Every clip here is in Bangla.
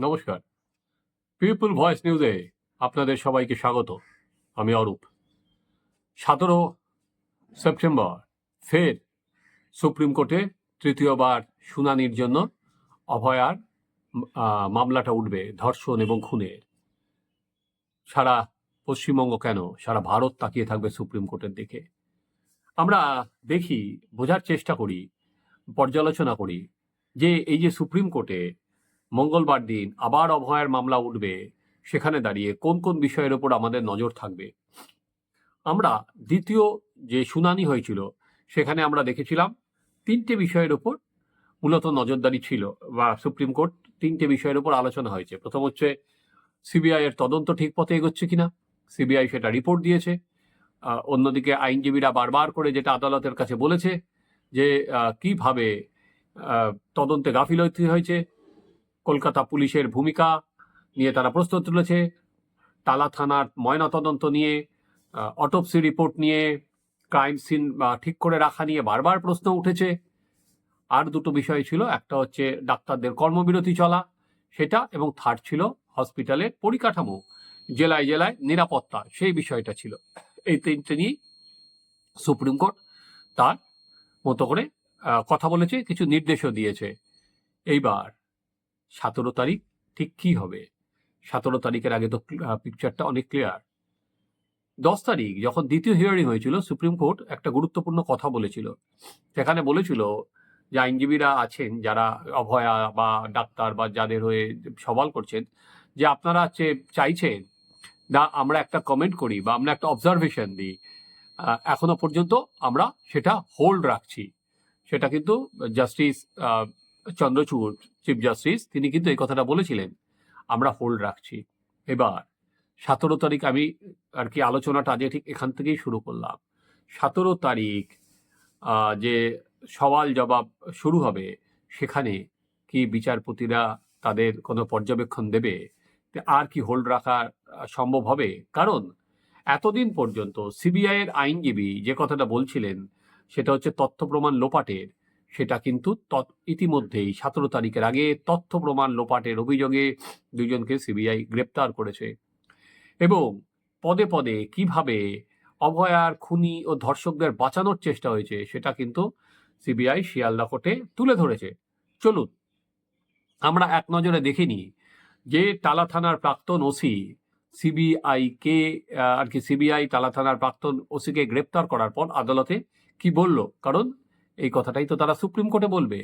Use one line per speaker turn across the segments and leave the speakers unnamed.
নমস্কার। পিপল ভয়েস নিউজে আপনাদের সবাইকে স্বাগত। আমি অরূপ। সতেরো সেপ্টেম্বর, ফের সুপ্রিম কোর্টে তৃতীয়বার শুনানির জন্য অভয়ার মামলাটা উঠবে ধর্ষণ এবং খুনের। সারা পশ্চিমবঙ্গ কেন? সারা ভারত তাকিয়ে থাকবে সুপ্রিম কোর্টের দিকে। আমরা দেখি, বোঝার চেষ্টা করি, পর্যালোচনা করি যে এই যে সুপ্রিম কোর্টে মঙ্গলবার দিন আবার অভয়ার মামলা উঠবে। সেখানে দাঁড়িয়ে কোন কোন বিষয়ের ওপর আমাদের নজর থাকবে? আমরা দ্বিতীয় যে শুনানি হয়েছিল, সেখানে আমরা দেখেছিলাম তিনটে বিষয়ের ওপর মূলত নজরদারি ছিল বা সুপ্রিম কোর্ট তিনটে বিষয়ের উপর আলোচনা হয়েছে। প্রথম হচ্ছে সিবিআই এর তদন্ত ঠিক পথে এগোচ্ছে কিনা? সিবিআই সেটা রিপোর্ট দিয়েছে। অন্যদিকে আইনজীবীরা বারবার করে যেটা আদালতের কাছে বলেছে যে কীভাবে তদন্তে গাফিলতি হয়েছে? কলকাতা পুলিশের ভূমিকা নিয়ে তারা প্রশ্ন তুলেছে টালা থানার ময়নাতদন্ত নিয়ে অটোপসি রিপোর্ট নিয়ে ক্রাইম সিন ঠিক করে রাখা নিয়ে বারবার প্রশ্ন উঠেছে। আর দুটো বিষয় ছিল, একটা হচ্ছে ডাক্তারদের কর্মবিরতি চলা, সেটা, এবং থার্ড ছিল হসপিটালের পরিকাঠামো, জেলায় জেলায় নিরাপত্তা, সেই বিষয়টা ছিল। এই তিনটে নিয়ে সুপ্রিম কোর্ট তার মতো করে কথা বলেছে, কিছু নির্দেশও দিয়েছে। এইবার সতেরো তারিখ, ঠিক কি হবে? সতেরো তারিখের আগে তো পিকচারটা অনেক ক্লিয়ার দশ তারিখ, যখন দ্বিতীয় হিয়ারিং হয়েছিল, সুপ্রিম কোর্ট একটা গুরুত্বপূর্ণ কথা বলেছিল। সেখানে বলেছিল যে আইনজীবীরা আছেন, যারা অভয়া বা ডাক্তার বা যাদের হয়ে সওয়াল করছেন, যে আপনারা চাইছেন, না, আমরা একটা কমেন্ট করি বা আমরা একটা অবজারভেশন দিই এখনও পর্যন্ত আমরা সেটা হোল্ড রাখছি। সেটা কিন্তু জাস্টিস চন্দ্রচূড় চিফ জাস্টিস তিনি কিন্তু এই কথাটা বলেছিলেন, আমরা হোল্ড রাখছি। এবার, সতেরো তারিখ আমি আর কি আলোচনাটা আজকে ঠিক এখান থেকেই শুরু করলাম। সতেরো তারিখ যে সওয়াল জবাব শুরু হবে, সেখানে কি বিচারপতিরা তাদের কোনো পর্যবেক্ষণ দেবে? আর কি হোল্ড রাখা সম্ভব হবে? কারণ, এতদিন পর্যন্ত সিবিআইয়ের আইনজীবী যে কথাটা বলছিলেন, সেটা হচ্ছে তথ্য প্রমাণ লোপাটের। সেটা কিন্তু ইতিমধ্যেই সতেরো তারিখের আগে তথ্য প্রমাণ লোপাটের অভিযোগে দুজনকে সিবিআই গ্রেপ্তার করেছে। এবং পদে পদে কীভাবে অভয়ার খুনি ও ধর্ষকদের বাঁচানোর চেষ্টা হয়েছে সেটা কিন্তু সিবিআই শিয়ালদা কোর্টে তুলে ধরেছে। চলুন, আমরা এক নজরে দেখে নিই যে টালা থানার প্রাক্তন ওসি সিবিআই কে আর কি সিবিআই টালা থানার প্রাক্তন ওসিকে গ্রেপ্তার করার পর আদালতে কি বলল? কারণ এই কথাটাই তো তারা সুপ্রিম কোর্টে বলবে।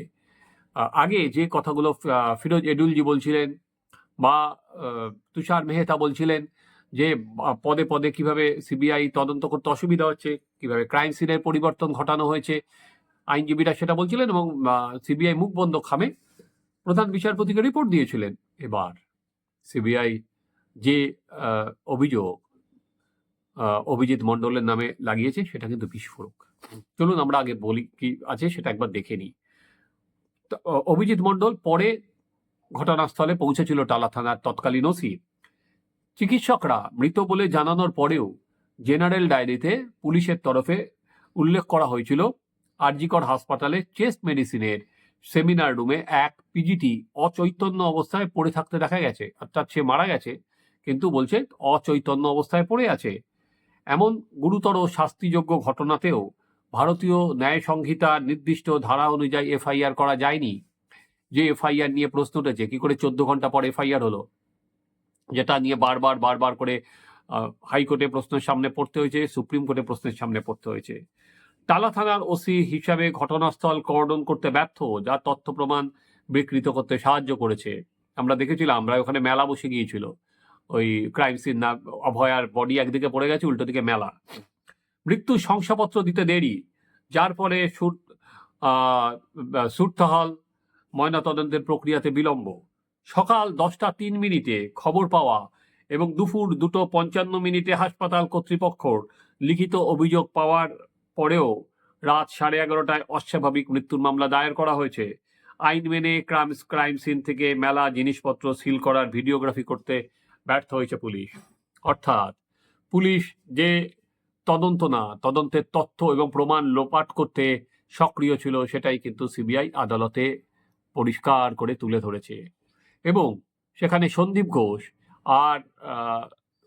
আগে যে কথাগুলো ফিরোজ এডুলজি বলছিলেন বা তুষার মেহতা বলছিলেন যে পদে পদে কীভাবে সিবিআই তদন্ত করতে অসুবিধা হচ্ছে, কীভাবে ক্রাইম সিনের পরিবর্তন ঘটানো হয়েছে, আইনজীবীরা সেটা বলছিলেন এবং সিবিআই মুখ বন্ধ খামে প্রধান বিচারপতিকে রিপোর্ট দিয়েছিলেন এবার সিবিআই যে অভিযোগ অভিজিৎ মণ্ডলের নামে লাগিয়েছে সেটা কিন্তু বিস্ফোরক। চলুন আমরা আগে বলি কি আছে, সেটা একবার দেখে নিই। অভিজিৎ মণ্ডল পরে ঘটনাস্থলে পৌঁছেছিল টালা থানার তৎকালীন ওসি। চিকিৎসকরা মৃত বলে জানানোর পরেও জেনারেল ডায়েরিতে পুলিশের তরফে উল্লেখ করা হয়েছিল, আরজিকর হাসপাতালে চেস্ট মেডিসিনের সেমিনার রুমে এক পিজিটি অচৈতন্য অবস্থায় পড়ে থাকতে দেখা গেছে। অর্থাৎ সে মারা গেছে, কিন্তু বলছে অচৈতন্য অবস্থায় পড়ে আছে। এমন গুরুতর শাস্তিযোগ্য ঘটনাতেও ভারতীয় ন্যায় সংহিতার নির্দিষ্ট ধারা অনুযায়ী এফআইআর করা যায়নি। যে এফআইআর নিয়ে প্রশ্ন উঠেছে, কি করে চোদ্দ ঘণ্টা পর এফআইআর হলো? যেটা নিয়ে বারবার বারবার করে হাইকোর্টে প্রশ্নের সামনে পড়তে হয়েছে, সুপ্রিম কোর্টে প্রশ্নের সামনে পড়তে হয়েছে। টালা থানার ওসি হিসাবে ঘটনাস্থল কর্ডন করতে ব্যর্থ, যা তথ্য প্রমাণ বিকৃত করতে সাহায্য করেছে। আমরা দেখেছিলাম, আমরা ওখানে মেলা বসে গিয়েছিল। ওই ক্রাইম সিন না, অভয়ার বডি একদিকে পড়ে গেছে, উল্টো দিকে মেলা। মৃত্যুর শংসাপত্র দিতে দেরি, যার ফলে সুর সুরতহাল ময়নাতদন্তের প্রক্রিয়াতে বিলম্ব। সকাল দশটা তিন মিনিটে খবর পাওয়া এবং দুপুর দুটো পঞ্চান্ন মিনিটে হাসপাতাল কর্তৃপক্ষর লিখিত অভিযোগ পাওয়ার পরেও রাত সাড়ে এগারোটায় অস্বাভাবিক মৃত্যুর মামলা দায়ের করা হয়েছে। আইন মেনে ক্রাইম ক্রাইম সিন থেকে মেলা জিনিসপত্র সিল করার ভিডিওগ্রাফি করতে ব্যর্থ হয়েছে পুলিশ। অর্থাৎ পুলিশ যে তদন্ত না, তদন্তের তথ্য এবং প্রমাণ লোপাট করতে সক্রিয় ছিল সেটাই কিন্তু সিবিআই আদালতে পরিষ্কার করে তুলে ধরেছে। এবং সেখানে সন্দীপ ঘোষ আর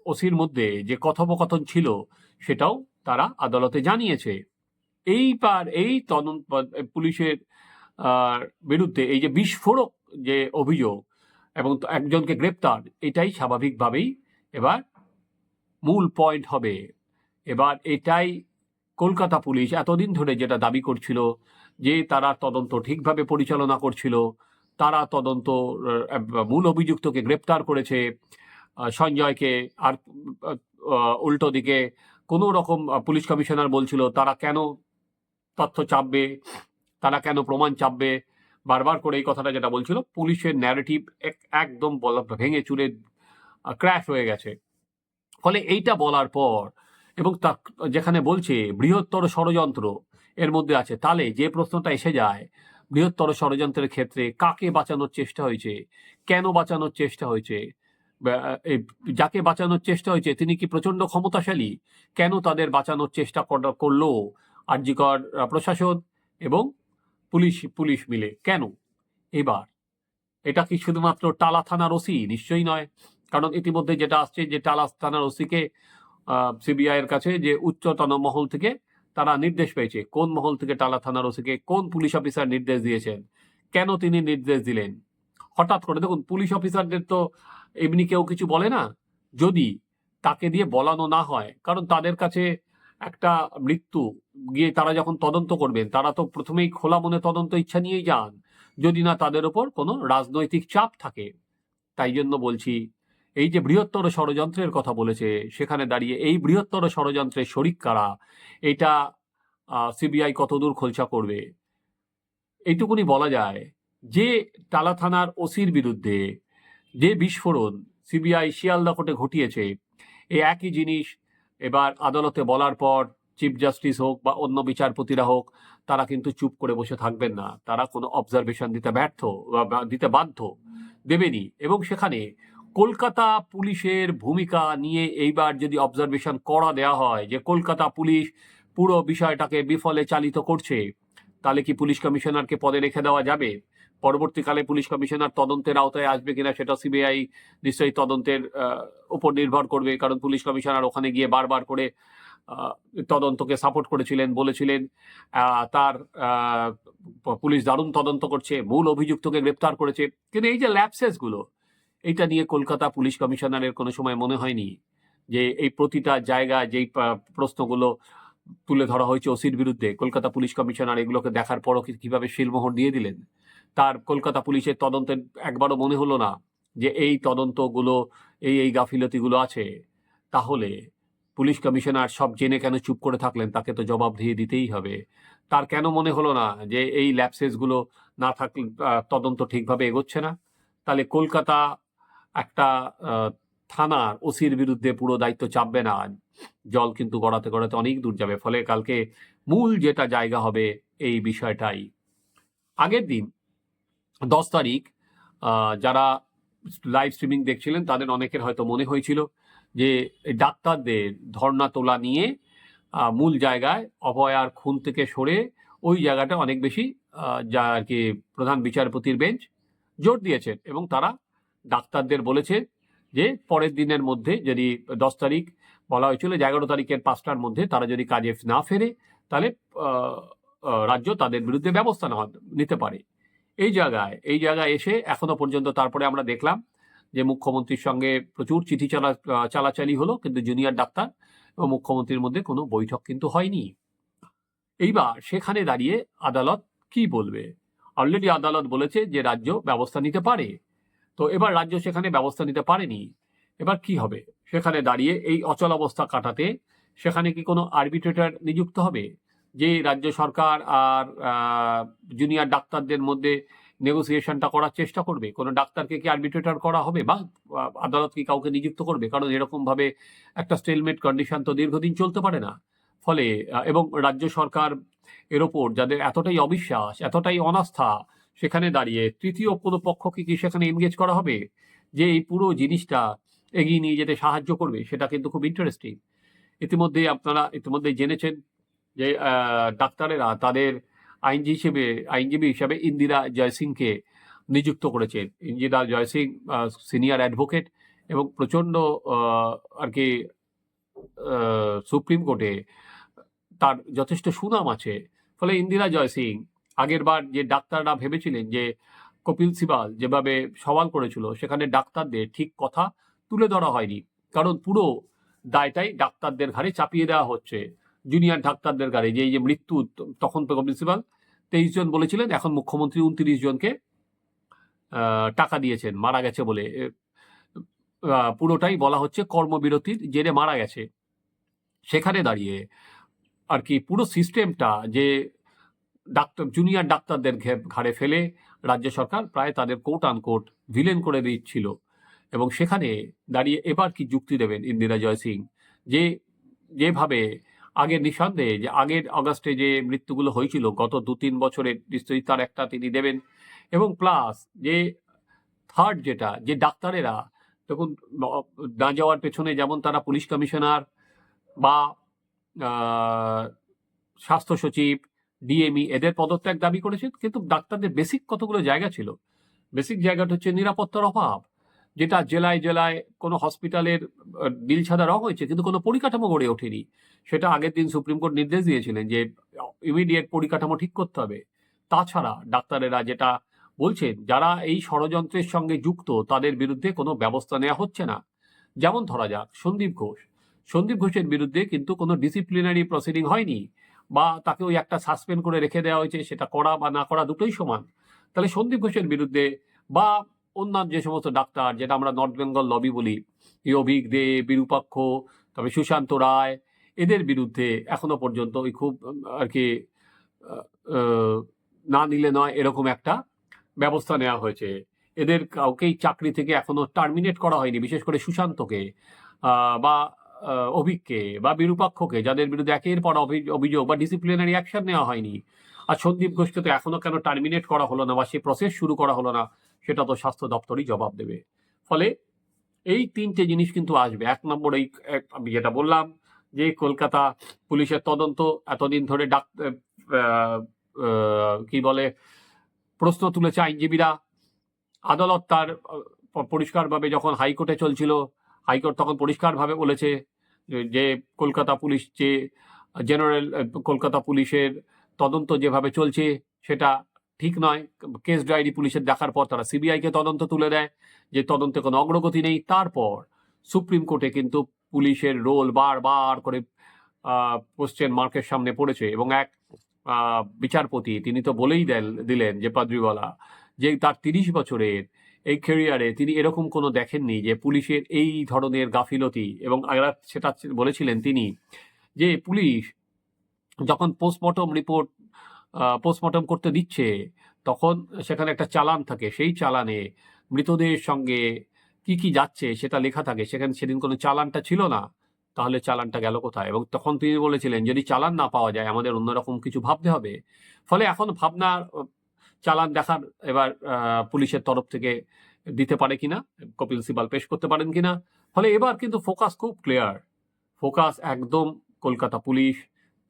ওসির মধ্যে যে কথোপকথন ছিল সেটাও তারা আদালতে জানিয়েছে। এইবার এই তদন্ত, পুলিশের বিরুদ্ধে এই যে বিস্ফোরক যে অভিযোগ এবং একজনকে গ্রেপ্তার, এটাই স্বাভাবিকভাবেই এবার মূল পয়েন্ট হবে। এবার এটাই কলকাতা পুলিশ এতদিন ধরে যেটা দাবি করছিল যে তারা তদন্ত ঠিকভাবে পরিচালনা করছিল, তারা তদন্ত মূল অভিযুক্তকে গ্রেপ্তার করেছে সঞ্জয়কে আর উল্টো দিকে কোনো রকম পুলিশ কমিশনার বলছিল তারা কেন তথ্য চাপবে, তারা কেন প্রমাণ চাপবে? বারবার করে এই কথাটা যেটা বলছিল, পুলিশের ন্যারেটিভ একদম ভেঙে চুরে ক্র্যাশ হয়ে গেছে। ফলে এইটা বলার পর এবং তা যেখানে বলছে বৃহত্তর ষড়যন্ত্র এর মধ্যে আছে। তাহলে যে প্রশ্নটা এসে যায় বৃহত্তর ষড়যন্ত্রের ক্ষেত্রে কাকে বাঁচানোর চেষ্টা হয়েছে কেন বাঁচানোর চেষ্টা হয়েছে যাকে বাঁচানোর চেষ্টা হয়েছে তিনি কি প্রচণ্ড ক্ষমতাশালী? কেন তাদের বাঁচানোর চেষ্টা কর- করল আরজিকর আহ, প্রশাসন এবং পুলিশ পুলিশ মিলে? কেন? এবার এটা কি শুধুমাত্র টালা থানার ওসি? নিশ্চয়ই নয়। কারণ ইতিমধ্যে যেটা আসছে যে টালা থানার ওসিকে সিবিআই এর কাছে যে উচ্চতন মহল থেকে তারা নির্দেশ পেয়েছে। কোন মহল থেকে টালা থানার ওসিকে কোন পুলিশ অফিসার নির্দেশ দিয়েছেন? কেন তিনি নির্দেশ দিলেন? হঠাৎ করে দেখুন, পুলিশ অফিসারদের তো এমনি কেউ কিছু বলে না। যদি তাকে দিয়ে বলানো না হয়, কারণ তাদের কাছে একটা মৃত্যু, গিয়ে তারা যখন তদন্ত করবেন, তারা তো প্রথমেই খোলা মনে তদন্ত ইচ্ছা নিয়েই যান। যদি না তাদের ওপর কোনো রাজনৈতিক চাপ থাকে, তাই জন্য বলছি এই যে বৃহত্তর ষড়যন্ত্রের কথা বলেছে, সেখানে দাঁড়িয়ে এই বৃহত্তর ষড়যন্ত্রের শরিক কারা? এটা সিবিআই কতদূর খোলসা করবে? এইটুকুনি বলা যায় যে টালা থানার ওসির বিরুদ্ধে যে বিস্ফোরণ সিবিআই শিয়ালদা কোর্টে ঘটিয়েছে এই একই জিনিস এবার আদালতে বলার পর চিফ জাস্টিস হোক বা অন্য বিচারপতিরা হোক, তারা কিন্তু চুপ করে বসে থাকবেন না। তারা কোনো অবজারভেশন দিতে ব্যর্থ দিতে বাধ্য দেবেনি এবং সেখানে কলকাতা পুলিশের ভূমিকা নিয়ে এইবার যদি অবজারভেশন করা দেওয়া হয় যে কলকাতা পুলিশ পুরো বিষয়টাকে বিফলে চালিত করছে, তাহলে কি পুলিশ কমিশনারকে পদে রেখে দেওয়া যাবে? পরবর্তীকালে পুলিশ কমিশনার তদন্তের আওতায় আসবে কিনা সেটা সিবিআই নিশ্চয়ই তদন্তের উপর নির্ভর করবে। কারণ পুলিশ কমিশনার ওখানে গিয়ে বারবার করে তদন্তকে সাপোর্ট করেছিলেন, বলেছিলেন তার পুলিশ দারুণ তদন্ত করছে, মূল অভিযুক্তকে গ্রেপ্তার করেছে। কিন্তু এই যে ল্যাপসেসগুলো এটা নিয়ে কলকাতা পুলিশ কমিশনারের কোনো সময় মনে হয়নি যে এই প্রতিটা জায়গায় যেই প্রশ্নগুলো তুলে ধরা হয়েছে ওসির বিরুদ্ধে, কলকাতা পুলিশ কমিশনার এগুলোকে দেখার পরও কীভাবে শিলমোহর দিয়ে দিলেন? তার কলকাতা পুলিশের তদন্তের একবারও মনে হলো না যে এই তদন্তগুলো, এই এই গাফিলতিগুলো আছে। তাহলে পুলিশ কমিশনার সব জেনে কেন চুপ করে থাকলেন? তাকে তো জবাব দিয়ে দিতেই হবে। তার কেন মনে হলো না যে এই ল্যাপসেসগুলো না থাকলে তদন্ত ঠিকভাবে এগোচ্ছে না? তাহলে কলকাতা একটা থানার ওসির বিরুদ্ধে পুরো দায়িত্ব চাপবে না। জল কিন্তু গড়াতে গড়াতে অনেক দূর যাবে। ফলে কালকে মূল যেটা জায়গা হবে এই বিষয়টাই। আগের দিন, দশ তারিখ যারা লাইভ স্ট্রিমিং দেখছিলেন তাদের অনেকের হয়তো মনে হয়েছিল যে ডাক্তারদের ধর্ণা তোলা নিয়ে মূল জায়গায় অভয়ার খুন থেকে সরে ওই জায়গাটা অনেক বেশি যা আর কি প্রধান বিচারপতির বেঞ্চ জোর দিয়েছেন এবং তারা ডাক্তারদের বলেছে যে পরের দিনের মধ্যে যদি দশ তারিখ বলা হয়েছিল যে এগারো তারিখের পাঁচটার মধ্যে তারা যদি কাজে না ফেরে, তাহলে রাজ্য তাদের বিরুদ্ধে ব্যবস্থা নেওয়া, নিতে পারে। এই জায়গায় এই জায়গায় এসে এখনও পর্যন্ত তারপরে আমরা দেখলাম যে মুখ্যমন্ত্রীর সঙ্গে প্রচুর চিঠি চালা, চালাচালি হলো, কিন্তু জুনিয়র ডাক্তার এবং মুখ্যমন্ত্রীর মধ্যে কোনো বৈঠক কিন্তু হয়নি। এইবার সেখানে দাঁড়িয়ে আদালত কি বলবে? অলরেডি আদালত বলেছে যে রাজ্য ব্যবস্থা নিতে পারে। তো এবার রাজ্য সেখানে ব্যবস্থা নিতে পারেনি। এবার কি হবে? সেখানে দাঁড়িয়ে এই অচল অবস্থা কাটাতে সেখানে কি কোনো আরবিট্রেটর নিযুক্ত হবে? যে রাজ্য সরকার আর জুনিয়র ডাক্তারদের মধ্যে নেগোসিয়েশনটা করার চেষ্টা করবে? কোনো ডাক্তারকে কি আরবিট্রেটর করা হবে? বা আদালত কি কাউকে নিযুক্ত করবে? কারণ এরকমভাবে একটা স্টেলমেট কন্ডিশন তো দীর্ঘদিন চলতে পারে না। ফলে এবং রাজ্য সরকার এর ওপর যাদের এতটাই অবিশ্বাস, এতটাই অনাস্থা সেখানে দাঁড়িয়ে তৃতীয় কোনো পক্ষকে কি সেখানে এনগেজ করা হবে? যে এই পুরো জিনিসটা এগিয়ে নিয়ে যেতে সাহায্য করবে, সেটা কিন্তু খুব ইন্টারেস্টিং ইতিমধ্যে আপনারা ইতিমধ্যে জেনেছেন যে ডাক্তারেরা তাদের আইনজীবী হিসেবে আইনজীবী হিসেবে ইন্দিরা জয়সিংকে নিযুক্ত করেছে ইঞ্জিদার জয়সিং সিনিয়র অ্যাডভোকেট এবং প্রচণ্ড আর কি সুপ্রিম কোর্টে তার যথেষ্ট সুনাম আছে। ফলে ইন্দিরা জয়সিং আগের বার যে ডাক্তাররা ভেবেছিলেন যে কপিল সিবাল যেভাবে সওয়াল করেছিল, সেখানে ডাক্তারদের ঠিক কথা তুলে ধরা হয়নি। কারণ পুরো দায়টাই ডাক্তারদের ঘাড়ে চাপিয়ে দেওয়া হচ্ছে, জুনিয়র ডাক্তারদের ঘাড়ে। যে এই যে মৃত্যু তখন তো কপিল সিবাল তেইশ জন বলেছিলেন, এখন মুখ্যমন্ত্রী উনত্রিশ জনকে টাকা দিয়েছেন, মারা গেছে বলে। পুরোটাই বলা হচ্ছে কর্মবিরতির জেরে মারা গেছে। সেখানে দাঁড়িয়ে আর কি পুরো সিস্টেমটা যে ডাক্তার জুনিয়র ডাক্তারদের ঘাড়ে ফেলে রাজ্য সরকার প্রায় তাদের কোট আন কোট ভিলেন করে দিচ্ছিল। এবং সেখানে দাঁড়িয়ে এবার কি যুক্তি দেবেন ইন্দিরা জয়সিং যে, যেভাবে আগের নিঃসন্দেহে যে আগের অগাস্টে যে মৃত্যুগুলো হয়েছিল, গত দু তিন বছরের নিশ্চয়ই তার একটা তিনি দেবেন। এবং প্লাস যে থার্ড যেটা, যে ডাক্তারেরা, দেখুন, ন- না যাওয়ার পেছনে যেমন তারা পুলিশ কমিশনার বা স্বাস্থ্য সচিব ডিএমই এদের পদত্যাগ দাবি করেছেন কিন্তু ডাক্তারদের বেসিক কতগুলো জায়গা ছিল? বেসিক জায়গাটা হচ্ছে নিরাপত্তার অভাব, যেটা জেলায় জেলায় কোনো হসপিটালের ডিল ছাদা রং হয়েছে, কিন্তু কোনো পরিকাঠামো গড়ে ওঠেনি। সেটা আগের দিন সুপ্রিম কোর্ট নির্দেশ দিয়েছিলেন যে ইমিডিয়েট পরিকাঠামো ঠিক করতে হবে। তাছাড়া ডাক্তারেরা যেটা বলছেন, যারা এই ষড়যন্ত্রের সঙ্গে যুক্ত, তাদের বিরুদ্ধে কোনো ব্যবস্থা নেওয়া হচ্ছে না। যেমন ধরা যাক, সন্দীপ ঘোষ। সন্দীপ ঘোষের বিরুদ্ধে কিন্তু কোনো ডিসিপ্লিনারি প্রসিডিং হয়নি। বা তাকে ওই একটা সাসপেন্ড করে রেখে দেওয়া হয়েছে, সেটা করা বা না করা দুটোই সমান। তাহলে সন্দীপ ঘোষের বিরুদ্ধে বা অন্যান্য যে সমস্ত ডাক্তার, যেটা আমরা নর্থ বেঙ্গল লবি বলি ইয়ভিক দে, বিরূপাক্ষ তবে সুশান্ত রায়, এদের বিরুদ্ধে এখনও পর্যন্ত ওই খুব আর কি না নিলে নয়, এরকম একটা ব্যবস্থা নেওয়া হয়েছে। এদের কাউকেই চাকরি থেকে এখনও টার্মিনেট করা হয়নি, বিশেষ করে সুশান্তকে। বা অভিককে বা বিরূপাক্ষকে, যাদের বিরুদ্ধে একের পর অভি- অভিযোগ বা ডিসিপ্লিনারি অ্যাকশন নেওয়া হয়নি। আর সন্দীপ ঘোষকে তো এখনও কেন টার্মিনেট করা হলো না বা সেই প্রসেস শুরু করা হলো না, সেটা তো স্বাস্থ্য দপ্তরই জবাব দেবে। ফলে এই তিনটে জিনিস কিন্তু আসবে। এক নম্বর এই আমি যেটা বললাম যে কলকাতা পুলিশের তদন্ত, এতদিন ধরে ডাক কি বলে, প্রশ্ন তুলেছে আইনজীবীরা। আদালত তার পরিষ্কারভাবে যখন হাইকোর্টে চলছিল হাইকোর্ট তখন পরিষ্কারভাবে বলেছে যে- কলকাতা পুলিশ যে জেনারেল কলকাতা পুলিশের তদন্ত যেভাবে চলছে সেটা ঠিক নয়। কেস ডায়েরি পুলিশের দেখার পর তারা সিবিআইকে তদন্ত তুলে দেয় যে তদন্তে কোনো অগ্রগতি নেই। তারপর সুপ্রিম কোর্টে কিন্তু পুলিশের রোল বারবার করে কোশ্চেন মার্কের সামনে পড়েছে এবং এক বিচারপতি তিনি তো বলেই দিলেন যে পাদ্রিওয়ালা যে তার তিরিশ বছরের ক্যারিয়ারে তিনি এরকম কোনো দেখেননি যে পুলিশের এই ধরনের গাফিলতি এবং আগরা সেটা বলেছিলেন তিনি যে পুলিশ যখন পোস্টমর্টম রিপোর্ট পোস্টমর্টম করতে দিচ্ছে, তখন সেখানে একটা চালান থাকে। সেই চালানে মৃতদের সঙ্গে কি কি যাচ্ছে সেটা লেখা থাকে। সেখানে সেদিন কোনো চালানটা ছিল না, তাহলে চালানটা গেল কোথায়? এবং তখন তিনি বলেছিলেন, যদি চালান না পাওয়া যায়, আমাদের অন্যরকম কিছু ভাবতে হবে। ফলে এখন ভাবনার চালান দেখার এবার পুলিশের তরফ থেকে দিতে পারে কিনা, কপিল সিবাল পেশ করতে পারেন কিনা। ফলে এবার কিন্তু ফোকাস খুব ক্লিয়ার। ফোকাস একদম কলকাতা পুলিশ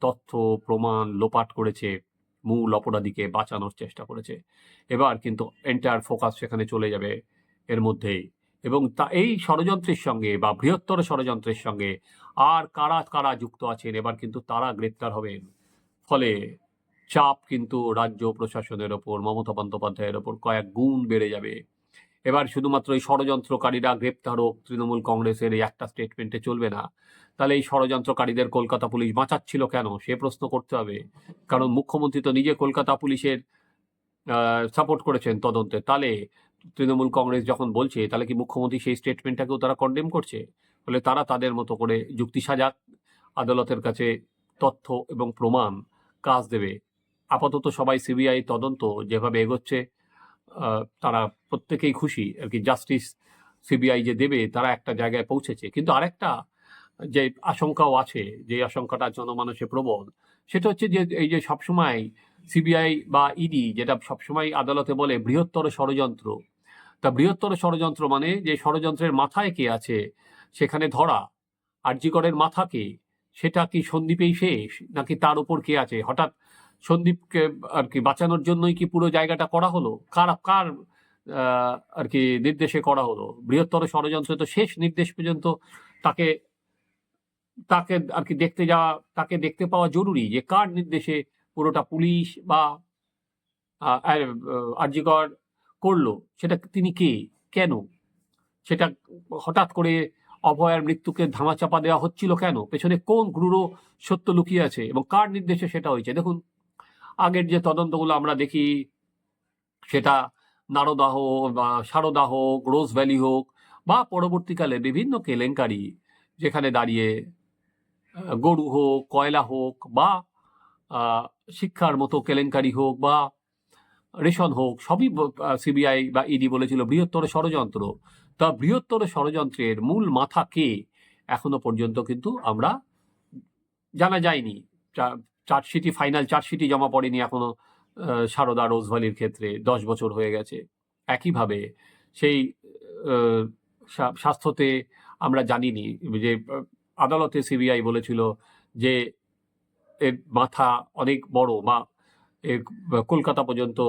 তথ্য, প্রমাণ লোপাট করেছে, মূল অপরাধীকে বাঁচানোর চেষ্টা করেছে। এবার কিন্তু এন্টায়ার ফোকাস সেখানে চলে যাবে এর মধ্যেই। এবং তা, এই ষড়যন্ত্রের সঙ্গে বা বৃহত্তর ষড়যন্ত্রের সঙ্গে আর কারা কারা যুক্ত আছেন, এবার কিন্তু তারা গ্রেপ্তার হবেন। ফলে চাপ কিন্তু রাজ্য প্রশাসনের ওপর, মমতা বন্দ্যোপাধ্যায়ের ওপর কয়েক গুণ বেড়ে যাবে। এবার শুধুমাত্র এই ষড়যন্ত্রকারীরা, গ্রেপ্তার হোক, তৃণমূল কংগ্রেসের এই একটা স্টেটমেন্টে চলবে না। তাহলে এই ষড়যন্ত্রকারীদের কলকাতা পুলিশ বাঁচাচ্ছিল কেন? সে প্রশ্ন করতে হবে। কারণ মুখ্যমন্ত্রী তো নিজে কলকাতা পুলিশের সাপোর্ট করেছেন তদন্তে। তাহলে তৃণমূল কংগ্রেস যখন বলছে, তাহলে কি মুখ্যমন্ত্রী সেই স্টেটমেন্টটাকেও তারা কন্ডেম করছে? ফলে তারা তাদের মতো করে যুক্তি সাজাক, আদালতের কাছে তথ্য এবং প্রমাণ কাজ দেবে। আপাতত সবাই সিবিআই তদন্ত যেভাবে এগোচ্ছে তারা প্রত্যেকেই খুশি। আর কি জাস্টিস সিবিআই যে দেবে, তারা একটা জায়গায় পৌঁছেছে। কিন্তু আরেকটা যে আশঙ্কাও আছে, যে আশঙ্কাটা জনমানসে প্রবল, সেটা হচ্ছে যে এই যে সবসময় সিবিআই বা ইডি, যেটা সবসময় আদালতে বলে বৃহত্তর ষড়যন্ত্র, তা বৃহত্তর ষড়যন্ত্র মানে যে ষড়যন্ত্রের মাথায় কে আছে, সেখানে ধরা, আরজিকরের মাথা কে, সেটা কি সন্দীপেই শেষ, নাকি তার উপর কে আছে? হঠাৎ সন্দীপকে আর কি বাঁচানোর জন্যই কি পুরো জায়গাটা করা হলো? কার কার আর কি নির্দেশে করা হলো? বৃহত্তর ষড়যন্ত্র তো শেষ নির্দেশ পর্যন্ত তাকে তাকে আর কি দেখতে যাওয়া তাকে দেখতে পাওয়া জরুরি যে কার নির্দেশে পুরোটা পুলিশ বা আহ, আর, আহ, আরজিকর করল? সেটা তিনি কে? কেন? সেটা হঠাৎ করে অভয়ার মৃত্যুকে ধামাচাপা দেওয়া হচ্ছিল কেন? পেছনে কোন ক্রূর সত্য লুকিয়ে আছে এবং কার নির্দেশে সেটা হয়েছে? দেখুন আগের যে তদন্তগুলো আমরা দেখি, সেটা নারদাহ বা সারদা হোক রোজ ভ্যালি হোক বা পরবর্তীকালে বিভিন্ন কেলেঙ্কারি যেখানে দাঁড়িয়ে গরু হোক, কয়লা হোক বা শিক্ষার মতো কেলেঙ্কারি হোক বা রেশন হোক, সবই সিবিআই বা ইডি বলেছিল বৃহত্তর ষড়যন্ত্র। তা বৃহত্তর ষড়যন্ত্রের মূল মাথা কে? এখনও পর্যন্ত কিন্তু আমরা জানা যায়নি। চার্জশিটই ফাইনাল চার্জশিটই জমা পড়েনি এখনও সারদা রোজভ্যালির ক্ষেত্রে। দশ বছর হয়ে গেছে। একইভাবে সেই স্বাস্থ্যতে আমরা জানিনি যে, আদালতে সিবিআই বলেছিল যে, এর মাথা অনেক বড় বা কলকাতা পর্যন্ত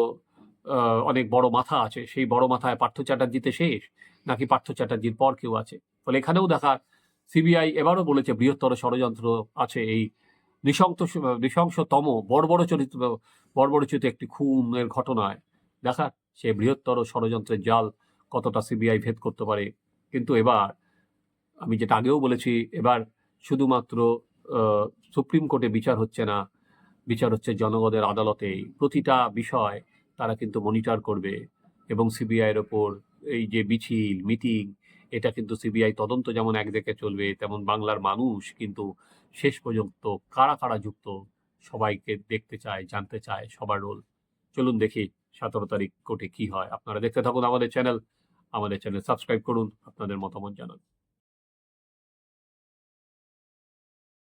অনেক বড় মাথা আছে। সেই বড় মাথায় পার্থ চ্যাটার্জিতে শেষ, নাকি পার্থ চ্যাটার্জির পর কেউ আছে? ফলে এখানেও দেখা, সিবিআই এবারও বলেছে বৃহত্তর ষড়যন্ত্র আছে এই নৃশংস নৃশংসতম, বড় বড় চরিত্র একটি খুনের ঘটনায়। দেখা সে বৃহত্তর ষড়যন্ত্রের জাল কতটা সিবিআই ভেদ করতে পারে। কিন্তু এবার, আমি যেটা আগেও বলেছি, এবার শুধুমাত্র সুপ্রিম কোর্টে বিচার হচ্ছে না। বিচার হচ্ছে জনগণের আদালতে প্রতিটা বিষয় তারা কিন্তু মনিটর করবে এবং সিবিআইয়ের ওপর এই যে মিছিল, মিটিং এটা কিন্তু সিবিআই তদন্ত যেমন একদিকে চলবে, তেমন বাংলার মানুষ কিন্তু শেষ পর্যন্ত কারা কারা যুক্ত সবাইকে দেখতে চায়, জানতে চায় সবার রোল চলুন দেখি সতেরো তারিখ কোটে কি হয়। আপনারা দেখতে থাকুন আমাদের চ্যানেল আমাদের চ্যানেল সাবস্ক্রাইব করুন, আপনাদের মতামত জানান।